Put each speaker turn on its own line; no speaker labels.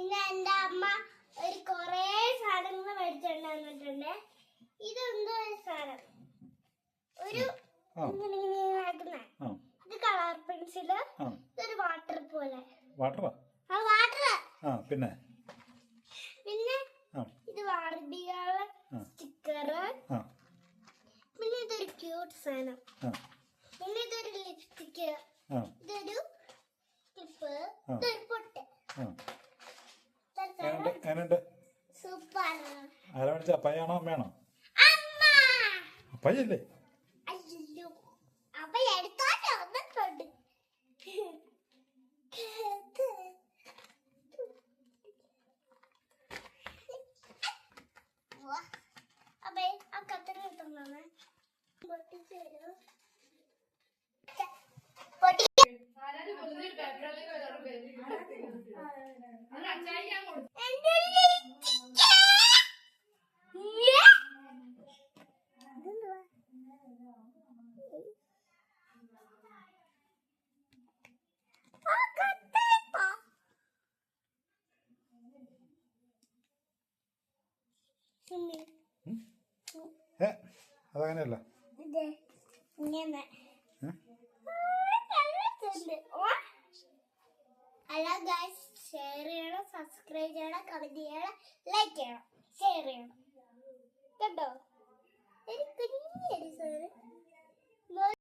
പിന്നെ എന്റെ അമ്മ ഒരു കൊറേ സാധനങ്ങൾ മേടിച്ചോണ്ട് വന്നിട്ടുണ്ട് ഇതെന്തോ ഒരു സാധനം? ഒരു ഇങ്ങനെ ഇങ്ങനെ ആക്കുന്ന. ഇത് കളർ
പെൻസിൽ
ഇതൊരു വാട്ടർ പോലെ.
വാട്ടറാ?
ആ വാട്ടർ.
ആ പിന്നെ?
പിന്നെ ഇത്
വാർബികൾ
സ്റ്റിക്കർ പിന്നെ ഇതൊരു ക്യൂട്ട് സാധനം. പിന്നെ ഇതൊരു
ലിപ്സ്റ്റിക്
ഇതൊരു ക്ലിപ്പ്. ഇതൊരു പൊട്ട്. സൂപ്പർ.
ആരാ മേടിച്ച അപ്പയാണോ അമ്മയാണോ?
അപ്പയല്ലേ
അപ്പയ്യല്ലേ? ഏ അതങ്ങനെയല്ല.
ഹലോ ഗൈസ് ഷെയർ ചെയ്യണം സബ്സ്ക്രൈബ് ചെയ്യണം കമന്റ് ചെയ്യണം ലൈക്ക് ചെയ്യണം ഷെയർ ചെയ്യണം. കേട്ടോ ഒരു കുഞ്ഞൊരു സാധനം.